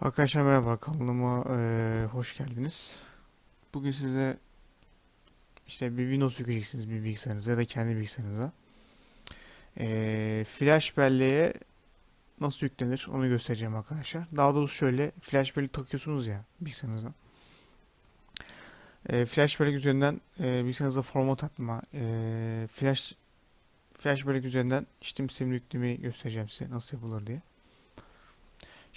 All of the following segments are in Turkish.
Arkadaşlar merhaba kanalıma eee, hoş geldiniz. Bugün size işte bir Windows yükleyeceksiniz bir bilgisayarınıza ya da kendi bilgisayarınıza. Eee, flash belleğe nasıl yüklenir onu göstereceğim arkadaşlar. Daha doğrusu şöyle flash bellek takıyorsunuz ya bilgisayarınıza. Eee, flash bellek üzerinden eee bilgisayarınıza format atma, eee, flash flash bellek üzerinden işlem sistemini yüklemeyi göstereceğim size nasıl yapılır diye.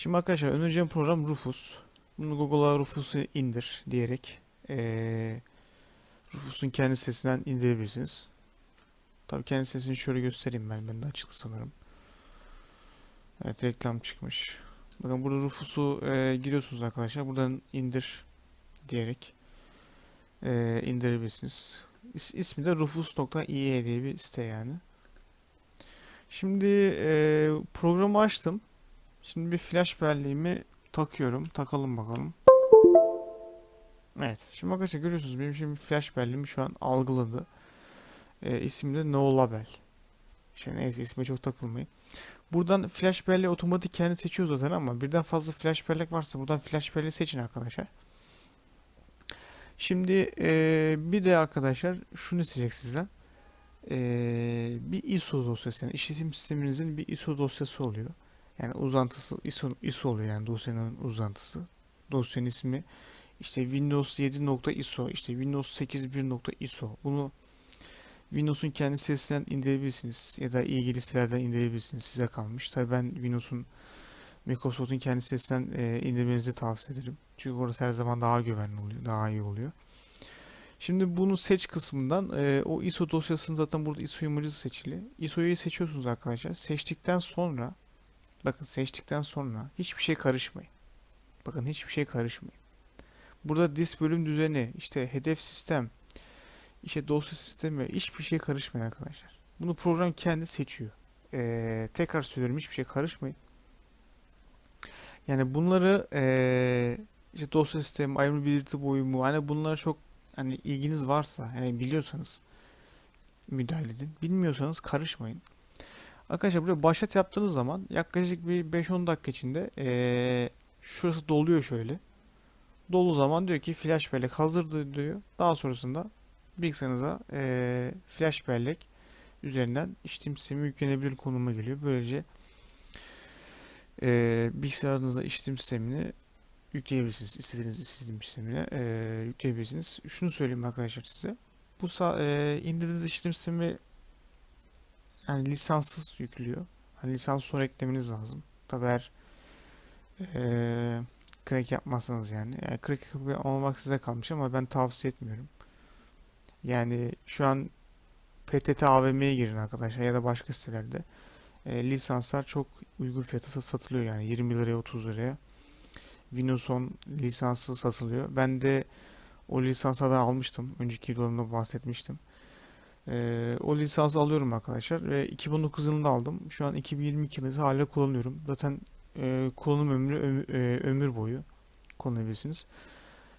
Şimdi arkadaşlar önereceğim program Rufus. Bunu Google'a Rufus'u indir diyerek eee Rufus'un kendi sitesinden indirebilirsiniz. Tabii kendi sitesini şöyle göstereyim ben. Ben de açıklı sanırım. Evet reklam çıkmış. Bakın burada Rufus'u eee, giriyorsunuz arkadaşlar. Buradan indir diyerek eee, indirebilirsiniz. İs, ismi de rufus.ie diye bir site yani. Şimdi eee, programı açtım. Şimdi bir flash belleğimi takıyorum. Takalım bakalım. Evet. Şimdi arkadaşlar görüyorsunuz benim şimdi flash belleğimi şu an algıladı. Ee, ismi de No Label. İşte neyse isme çok takılmayın. Buradan flash belleği otomatik kendi seçiyor zaten ama birden fazla flash bellek varsa buradan flash belleği seçin arkadaşlar. Şimdi ee, bir de arkadaşlar şunu isteyecek sizden. Ee, bir ISO dosyası yani işletim sisteminizin bir ISO dosyası oluyor. Yani uzantısı ISO, ISO oluyor yani dosyanın uzantısı. Dosyanın ismi işte Windows 7.ISO, işte Windows 8.1.ISO. Bunu Windows'un kendi sitesinden indirebilirsiniz ya da ilgili sitelerden indirebilirsiniz. Size kalmış. Tabii ben Windows'un Microsoft'un kendi sitesinden e, indirmenizi tavsiye ederim. Çünkü orası her zaman daha güvenli oluyor, daha iyi oluyor. Şimdi bunu seç kısmından e, o ISO dosyasının zaten burada ISO imajı seçili. ISO'yu seçiyorsunuz arkadaşlar. Seçtikten sonra Bakın seçtikten sonra hiçbir şey karışmayın. Bakın hiçbir şey karışmayın. Burada disk bölüm düzeni, işte hedef sistem, işte dosya sistemi hiçbir şey karışmayın arkadaşlar. Bunu program kendi seçiyor. Ee, tekrar söylüyorum hiçbir şey karışmayın. Yani bunları ee, işte dosya sistemi, ayrımı belirti boyumu hani bunlara çok hani ilginiz varsa yani biliyorsanız müdahale edin. Bilmiyorsanız karışmayın. Arkadaşlar buraya başlat yaptığınız zaman yaklaşık bir 5-10 dakika içinde eee, şurası doluyor şöyle. Dolu zaman diyor ki flash bellek hazırdır diyor. Daha sonrasında bilgisayarınıza eee, flash bellek üzerinden işletim sistemi yüklenebilir konuma geliyor. Böylece eee bilgisayarınıza işletim sistemini yükleyebilirsiniz. İstediğiniz işletim sistemine eee, yükleyebilirsiniz. Şunu söyleyeyim arkadaşlar size. Bu eee indirdiğiniz işletim sistemi yani lisanssız yüklüyor. Hani lisans sonra eklemeniz lazım. Tabi eğer eee crack yapmazsanız yani. yani crack olmak size kalmış ama ben tavsiye etmiyorum. Yani şu an PTT AVM'ye girin arkadaşlar ya da başka sitelerde. E, lisanslar çok uygun fiyata sat- satılıyor yani 20 liraya 30 liraya. Windows 10 lisansı satılıyor. Ben de o lisanslardan almıştım. Önceki videomda bahsetmiştim. Ee, o lisansı alıyorum arkadaşlar ve 2019 yılında aldım. Şu an 2022 yılında hala kullanıyorum. Zaten e, kullanım ömrü ömür, e, ömür boyu kullanabilirsiniz.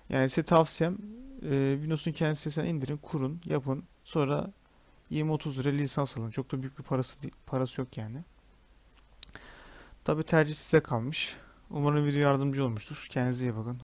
Yani size tavsiyem e, Windows'un kendi sitesinden indirin, kurun, yapın. Sonra 20-30 lira lisans alın. Çok da büyük bir parası parası yok yani. Tabii tercih size kalmış. Umarım video yardımcı olmuştur. Kendinize iyi bakın.